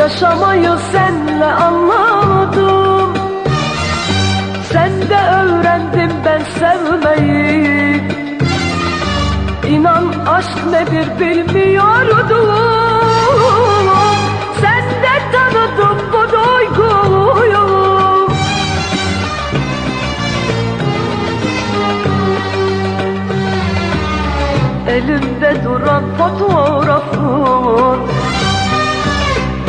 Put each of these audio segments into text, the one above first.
Yaşamayı senle anladım. Sende öğrendim ben sevmeyi. İnan aşk nedir bilmiyordum. Sende tanıdım bu duyguyu. Elimde duran fotoğrafın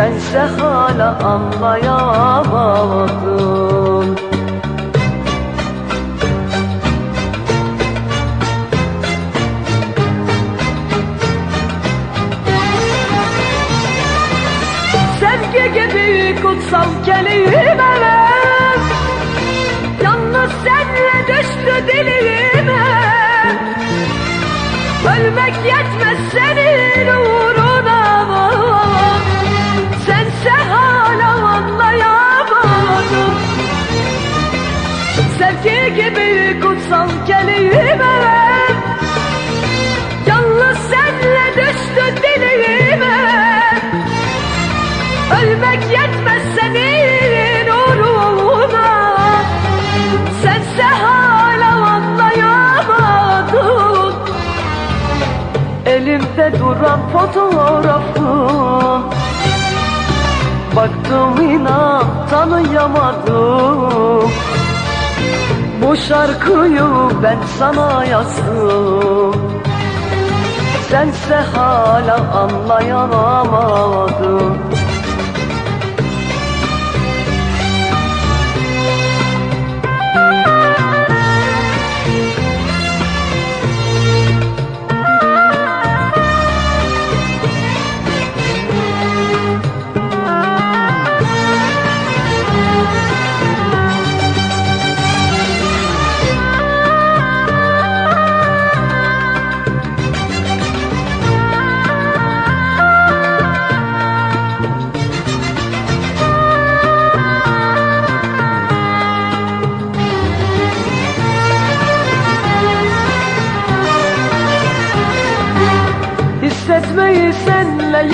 Sense hala anlayamadın Sevgi gibi kutsal kelime Yalnız senle düştü dilime. Ölmek yetmez senin Ölmek yetmez senin uğruna. Sense hala anlayamadın Elimde duran fotoğrafın Baktım inan tanıyamadım. Bu şarkıyı ben sana yazdım. Sense hala anlayamadın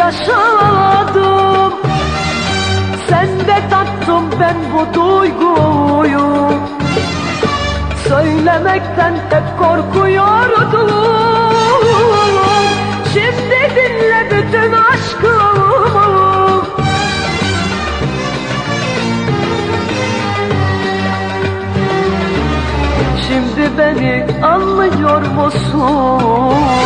yaşadım. Sende tattım ben bu duyguyu. Söylemekten hep korkuyordum. Şimdi dinle bütün aşkımı. Şimdi beni anlıyor musun?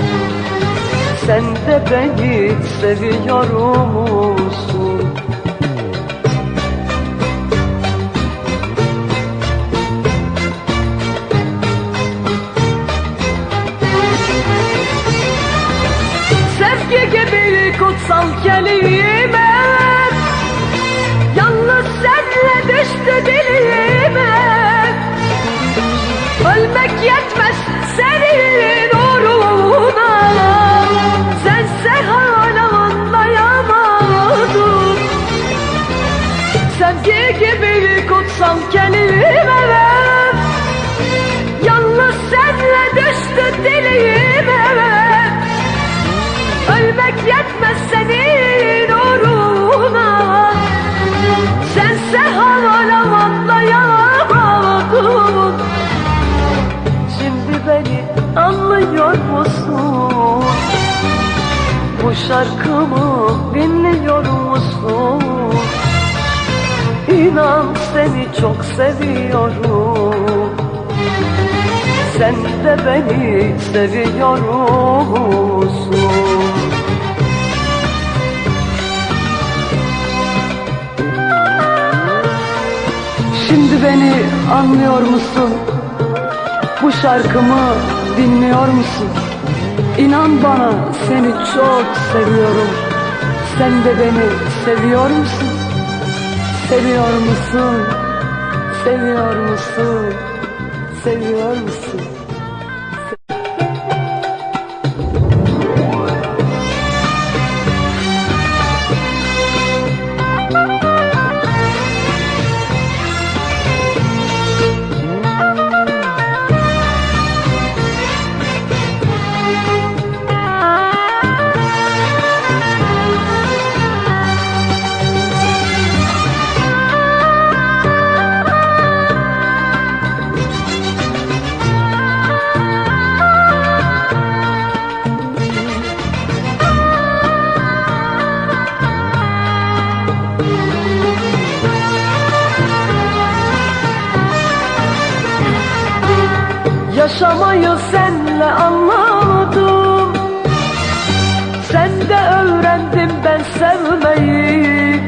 Sen de beni seviyor musun? Ölmek yetmez senin uğruna Sense hala anlayamadın Şimdi beni anlıyor musun? Bu şarkımı dinliyor musun? inan seni çok seviyorum Sen de beni seviyor musun? Şimdi beni anlıyor musun? Bu şarkımı dinliyor musun? İnan bana seni çok seviyorum. Sen de beni seviyor musun? Seviyor musun? Seviyor musun? Seviyor musun? Yaşamayı senle anladım. Sen de öğrendim ben sevmeyi.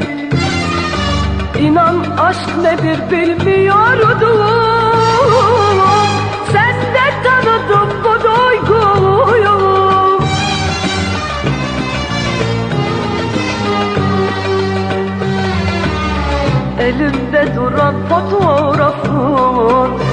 İnan aşk nedir bilmiyordum. Sen de tanıdım bu duyguyu. Elimde duran fotoğrafın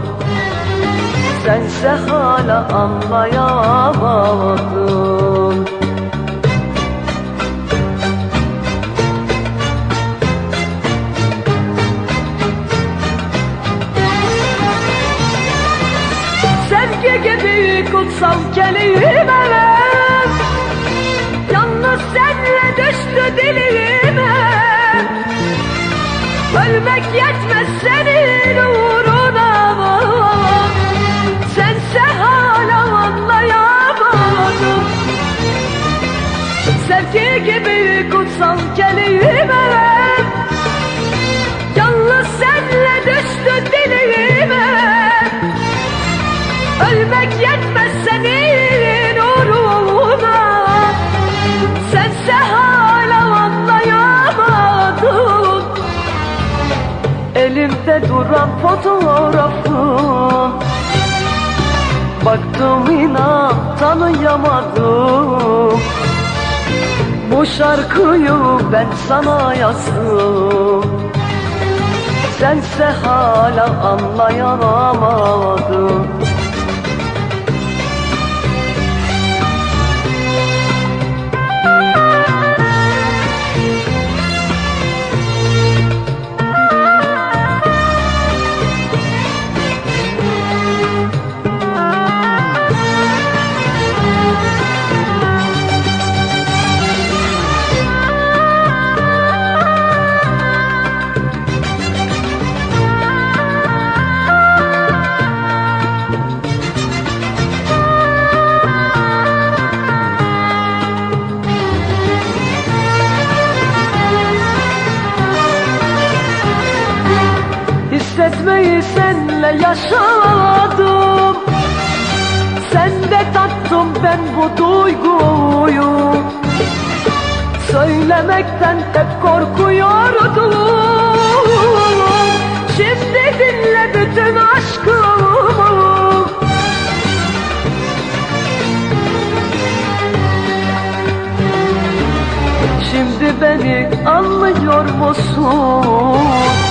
Sense hala anlayamadın Sevgi gibi kutsal kelime Yalnız senle düştü dilime. Ölmek yetmez senin uğruna Sense hala anlayamadım. Sevgi gibi kutsal kelime. Yalnız senle düştü dilime. Ölmek yetmez senin uğruna? Sense hala anlayamadın Elimde duran fotoğrafın Baktım inan tanıyamadım. Bu şarkıyı ben sana yazdım. Sense hala anlayamadın Senle yaşadım. Sende tattım ben bu duyguyu. Söylemekten hep korkuyordum. Şimdi dinle bütün aşkımı. Şimdi beni anlıyor musun?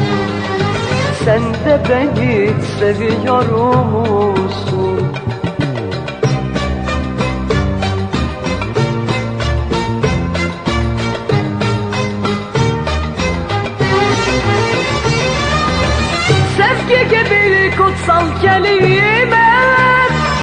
Sen de